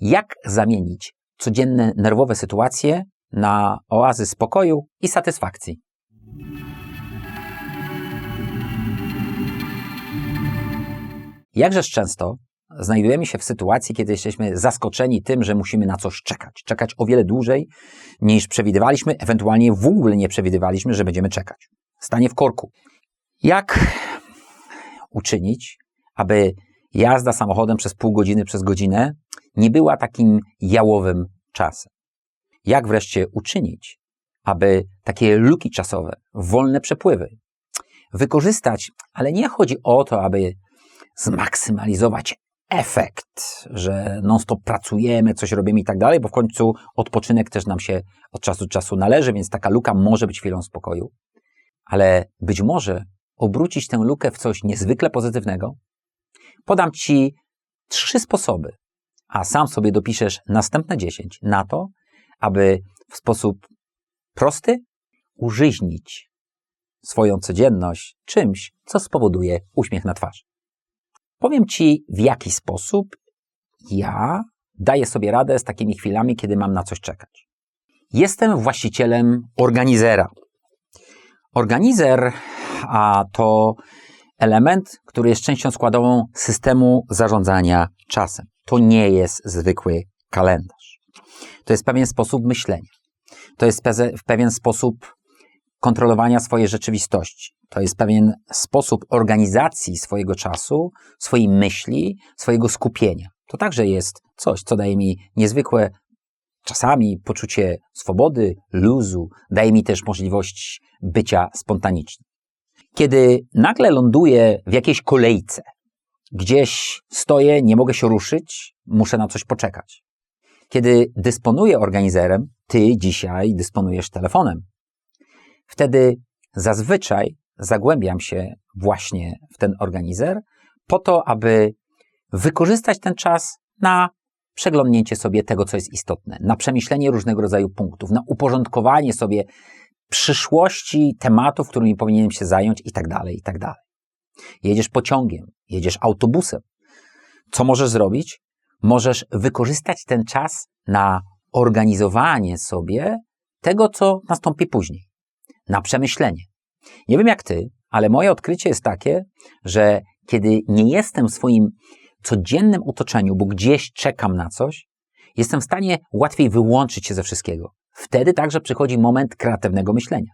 jak zamienić codzienne nerwowe sytuacje na oazy spokoju i satysfakcji. Jakżeż często znajdujemy się w sytuacji, kiedy jesteśmy zaskoczeni tym, że musimy na coś czekać. Czekać o wiele dłużej niż przewidywaliśmy, ewentualnie w ogóle nie przewidywaliśmy, że będziemy czekać. Stanie w korku. Jak uczynić, aby jazda samochodem przez pół godziny, przez godzinę nie była takim jałowym czasem? Jak wreszcie uczynić, aby takie luki czasowe, wolne przepływy wykorzystać, ale nie chodzi o to, aby zmaksymalizować efekt, że non-stop pracujemy, coś robimy i tak dalej, bo w końcu odpoczynek też nam się od czasu do czasu należy, więc taka luka może być chwilą spokoju. Ale być może obrócić tę lukę w coś niezwykle pozytywnego. Podam Ci trzy sposoby, a sam sobie dopiszesz następne dziesięć na to, aby w sposób prosty użyźnić swoją codzienność czymś, co spowoduje uśmiech na twarzy. Powiem Ci, w jaki sposób ja daję sobie radę z takimi chwilami, kiedy mam na coś czekać. Jestem właścicielem organizera. Organizer a to element, który jest częścią składową systemu zarządzania czasem. To nie jest zwykły kalendarz. To jest pewien sposób myślenia. To jest w pewien sposób kontrolowania swojej rzeczywistości. To jest pewien sposób organizacji swojego czasu, swojej myśli, swojego skupienia. To także jest coś, co daje mi niezwykłe czasami poczucie swobody, luzu, daje mi też możliwość bycia spontanicznym. Kiedy nagle ląduję w jakiejś kolejce, gdzieś stoję, nie mogę się ruszyć, muszę na coś poczekać. Kiedy dysponuję organizerem, ty dzisiaj dysponujesz telefonem. Wtedy zazwyczaj zagłębiam się właśnie w ten organizer po to, aby wykorzystać ten czas na przeglądnięcie sobie tego, co jest istotne, na przemyślenie różnego rodzaju punktów, na uporządkowanie sobie przyszłości tematów, którymi powinienem się zająć i tak dalej, i tak dalej. Jedziesz pociągiem, jedziesz autobusem. Co możesz zrobić? Możesz wykorzystać ten czas na organizowanie sobie tego, co nastąpi później, na przemyślenie. Nie wiem jak ty, ale moje odkrycie jest takie, że kiedy nie jestem w swoim codziennym otoczeniu, bo gdzieś czekam na coś, jestem w stanie łatwiej wyłączyć się ze wszystkiego. Wtedy także przychodzi moment kreatywnego myślenia.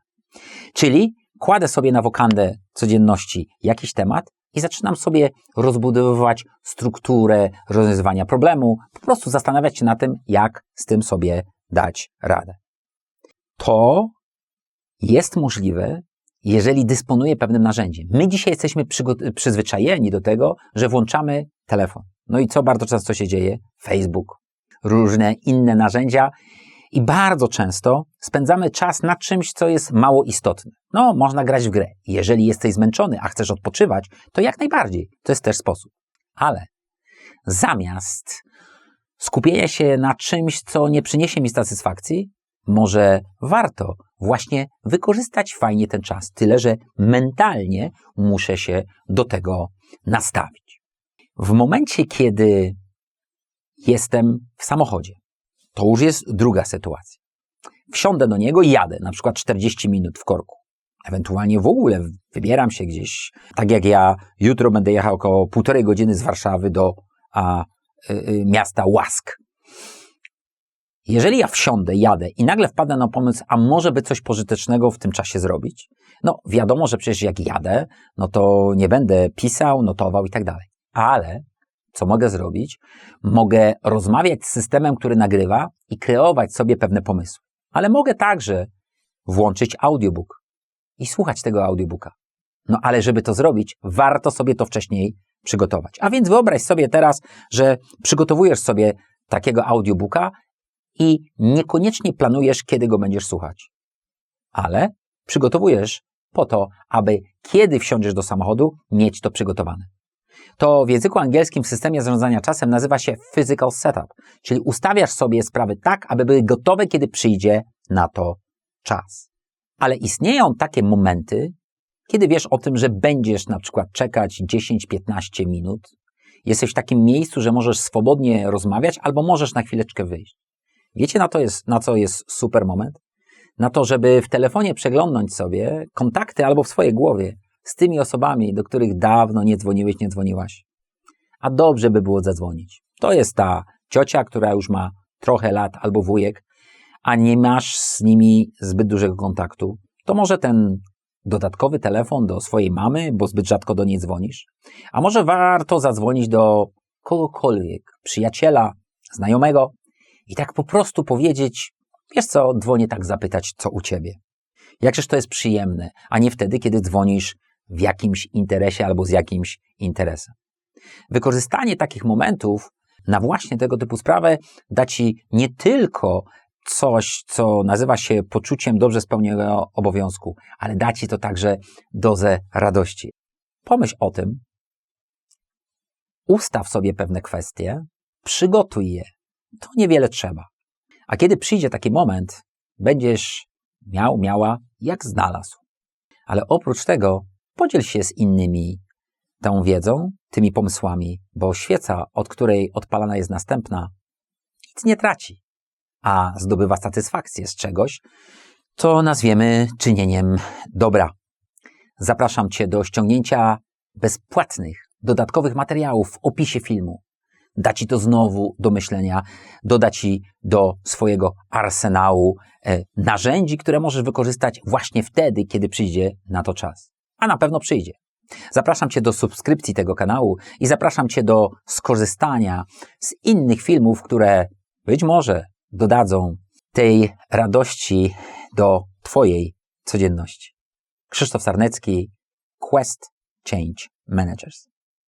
Czyli kładę sobie na wokandę codzienności jakiś temat i zaczynam sobie rozbudowywać strukturę rozwiązywania problemu, po prostu zastanawiać się na tym, jak z tym sobie dać radę. To jest możliwe, jeżeli dysponuję pewnym narzędziem. My dzisiaj jesteśmy przyzwyczajeni do tego, że włączamy telefon. No i co bardzo często się dzieje? Facebook, różne inne narzędzia i bardzo często spędzamy czas na czymś, co jest mało istotne. No, można grać w grę. Jeżeli jesteś zmęczony, a chcesz odpoczywać, to jak najbardziej. To jest też sposób. Ale zamiast skupienia się na czymś, co nie przyniesie mi satysfakcji, może warto właśnie wykorzystać fajnie ten czas. Tyle, że mentalnie muszę się do tego nastawić. W momencie, kiedy jestem w samochodzie, to już jest druga sytuacja. Wsiądę do niego i jadę, na przykład 40 minut w korku. Ewentualnie w ogóle wybieram się gdzieś, tak jak ja jutro będę jechał około półtorej godziny z Warszawy do a, y, y, miasta Łask. Jeżeli ja wsiądę, jadę i nagle wpadnę na pomysł, a może by coś pożytecznego w tym czasie zrobić, no wiadomo, że przecież jak jadę, no to nie będę pisał, notował i tak dalej. Ale co mogę zrobić? Mogę rozmawiać z systemem, który nagrywa i kreować sobie pewne pomysły. Ale mogę także włączyć audiobook i słuchać tego audiobooka. No ale żeby to zrobić, warto sobie to wcześniej przygotować. A więc wyobraź sobie teraz, że przygotowujesz sobie takiego audiobooka i niekoniecznie planujesz, kiedy go będziesz słuchać. Ale przygotowujesz po to, aby kiedy wsiądziesz do samochodu, mieć to przygotowane. To w języku angielskim w systemie zarządzania czasem nazywa się physical setup, czyli ustawiasz sobie sprawy tak, aby były gotowe, kiedy przyjdzie na to czas. Ale istnieją takie momenty, kiedy wiesz o tym, że będziesz na przykład czekać 10-15 minut Jesteś w takim miejscu, że możesz swobodnie rozmawiać albo możesz na chwileczkę wyjść. Wiecie, na, to jest, na co jest super moment? Na to, żeby w telefonie przeglądnąć sobie kontakty albo w swojej głowie z tymi osobami, do których dawno nie dzwoniłeś, nie dzwoniłaś. A dobrze by było zadzwonić. To jest ta ciocia, która już ma trochę lat, albo wujek, a nie masz z nimi zbyt dużego kontaktu. To może ten dodatkowy telefon do swojej mamy, bo zbyt rzadko do niej dzwonisz. A może warto zadzwonić do kogokolwiek, przyjaciela, znajomego i tak po prostu powiedzieć, wiesz co, dzwonię tak zapytać, co u ciebie. Jakżeż to jest przyjemne, a nie wtedy, kiedy dzwonisz w jakimś interesie albo z jakimś interesem. Wykorzystanie takich momentów na właśnie tego typu sprawę da ci nie tylko coś, co nazywa się poczuciem dobrze spełnionego obowiązku, ale da ci to także dozę radości. Pomyśl o tym, ustaw sobie pewne kwestie, przygotuj je. To niewiele trzeba. A kiedy przyjdzie taki moment, będziesz miał, miała, jak znalazł. Ale oprócz tego podziel się z innymi tą wiedzą, tymi pomysłami, bo świeca, od której odpalana jest następna, nic nie traci, a zdobywa satysfakcję z czegoś, co nazwiemy czynieniem dobra. Zapraszam Cię do ściągnięcia bezpłatnych, dodatkowych materiałów w opisie filmu. Da Ci to znowu do myślenia, doda Ci do swojego arsenału e, narzędzi, które możesz wykorzystać właśnie wtedy, kiedy przyjdzie na to czas. A na pewno przyjdzie. Zapraszam Cię do subskrypcji tego kanału i zapraszam Cię do skorzystania z innych filmów, które być może dodadzą tej radości do Twojej codzienności. Krzysztof Sarnecki, Quest Change Managers.